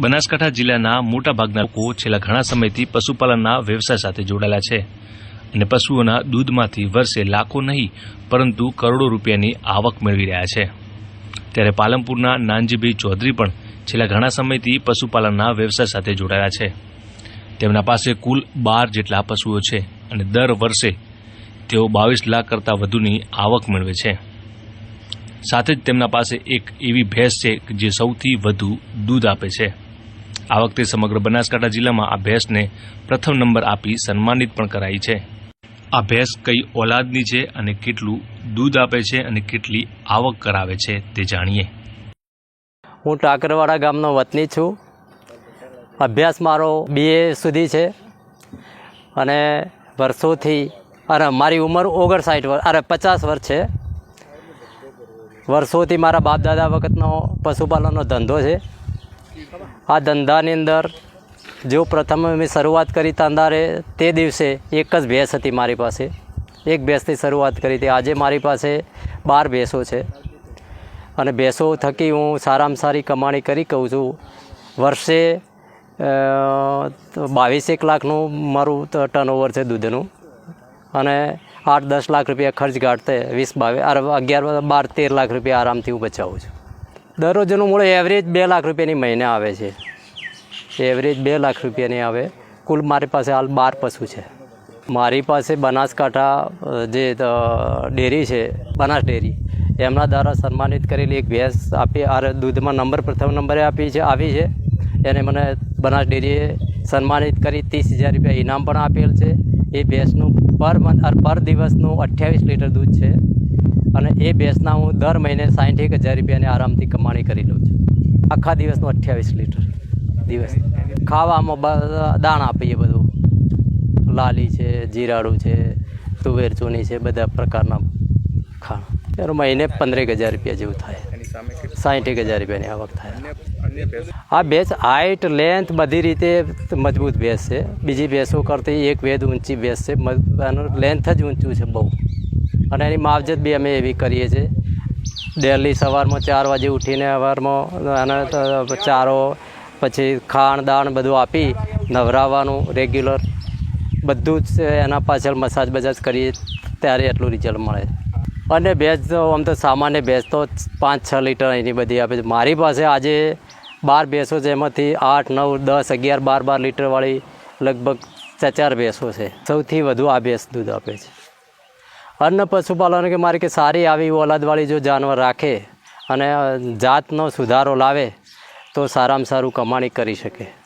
બનાસકાંઠા જિલ્લાના મોટાભાગના લોકો છેલ્લા ઘણા સમયથી પશુપાલનના વ્યવસાય સાથે જોડાયેલા છે અને પશુઓના દૂધમાંથી વર્ષે લાખો નહીં, પરંતુ કરોડો રૂપિયાની આવક મેળવી રહ્યા છે. ત્યારે પાલનપુરના નાનજીભાઈ ચૌધરી પણ છેલ્લા ઘણા સમયથી પશુપાલનના વ્યવસાય સાથે જોડાયેલા છે. તેમના પાસે કુલ બાર જેટલા પશુઓ છે અને દર વર્ષે તેઓ બાવીસ લાખ કરતાં વધુની આવક મેળવે છે. સાથે જ તેમના પાસે એક એવી ભેંસ છે કે જે સૌથી વધુ દૂધ આપે છે. આ વખતે સમગ્ર બનાસકાંઠા જિલ્લામાં આ ભેંસને પ્રથમ નંબર આપી સન્માનિત પણ કરાઈ છે. આ ભેંસ કઈ ઓલાદની છે અને કેટલું દૂધ આપે છે અને કેટલી આવક કરાવે છે તે જાણીએ. હું ટાકરવાડા ગામનો વતની છું. અભ્યાસ મારો બીએ સુધી છે અને વર્ષોથી અરે મારી ઉંમર ઓગણસાઠ વર્ષ અરે પચાસ વર્ષ છે. વર્ષોથી મારા બાપ દાદા વખતનો પશુપાલનનો ધંધો છે. આ ધંધાની અંદર જો પ્રથમ મેં શરૂઆત કરી તાંદારે તે દિવસે એક જ ભેંસ હતી મારી પાસે. એક ભેંસથી શરૂઆત કરી હતી. આજે મારી પાસે બાર ભેંસો છે. અને ભેંસો થકી હું સારામાં સારી કમાણી કરી કહું છું. વર્ષે બાવીસેક લાખનું મારું ટર્નઓવર છે દૂધનું. અને આઠ દસ લાખ રૂપિયા ખર્ચ કાઢતે વીસ બાવીસ અગિયાર, બાર, તેર લાખ રૂપિયા આરામથી હું બચાવું છું. દરરોજનું મૂળ એવરેજ બે લાખ રૂપિયાની મહિને આવે છે. એવરેજ બે લાખ રૂપિયાની આવે. કુલ મારી પાસે હાલ બાર પશુ છે. મારી પાસે બનાસકાંઠા જે ડેરી છે, બનાસ ડેરી, એમના દ્વારા સન્માનિત કરેલી એક ભેંસ આપી, આ દૂધમાં નંબર, પ્રથમ નંબરે આપી છે, આવી છે. એને મને બનાસ ડેરીએ સન્માનિત કરી, ત્રીસ હજાર રૂપિયા ઇનામ પણ આપેલ છે. એ ભેંસનું પર મંથ પર દિવસનું અઠ્યાવીસ લીટર દૂધ છે. અને એ ભેંસના હું દર મહિને સાઠ એક હજાર રૂપિયાની આરામથી કમાણી કરી લઉં છું. આખા દિવસનું અઠ્યાવીસ લીટર દિવસ. ખાવામાં દાણ આપીએ બધું. લાલી છે, જીરાડું છે, તુવેર ચૂની છે, બધા પ્રકારના ખાણ. એનું મહિને પંદરેક હજાર રૂપિયા જેવું થાય. સાઠ એક હજાર રૂપિયાની આવક થાય. આ ભેંસ હાઇટ લેન્થ બધી રીતે મજબૂત ભેંસ છે. બીજી ભેંસો કરતી એક વેદ ઊંચી ભેંસ છે. એનું લેન્થ જ ઊંચું છે બહુ. અને એની માવજત બી અમે એવી કરીએ છીએ. ડેલી સવારમાં ચાર વાગે ઉઠીને સવારમાં અને ચારો પછી ખાણ દાણ બધું આપી નવરાવવાનું રેગ્યુલર બધું જ એના પાછળ મસાજ બજાજ કરીએ ત્યારે એટલું રિઝલ્ટ મળે. અને ભેંસ તો આમ તો સામાન્ય ભેંસ તો પાંચ, છ લીટર એની બધી આપે છે. મારી પાસે આજે બાર ભેંસો છે, એમાંથી આઠ, નવ, દસ, અગિયાર, બાર બાર લીટરવાળી લગભગ ચાર ચાર ભેંસો છે. સૌથી વધુ આ ભેંસ દૂધ આપે છે. અન્ન પશુપાલન કે મારે કે સારી આવી ઓલાદવાળી જો જાનવર રાખે અને જાતનો સુધારો લાવે તો સારામાં સારું કમાણી કરી શકે.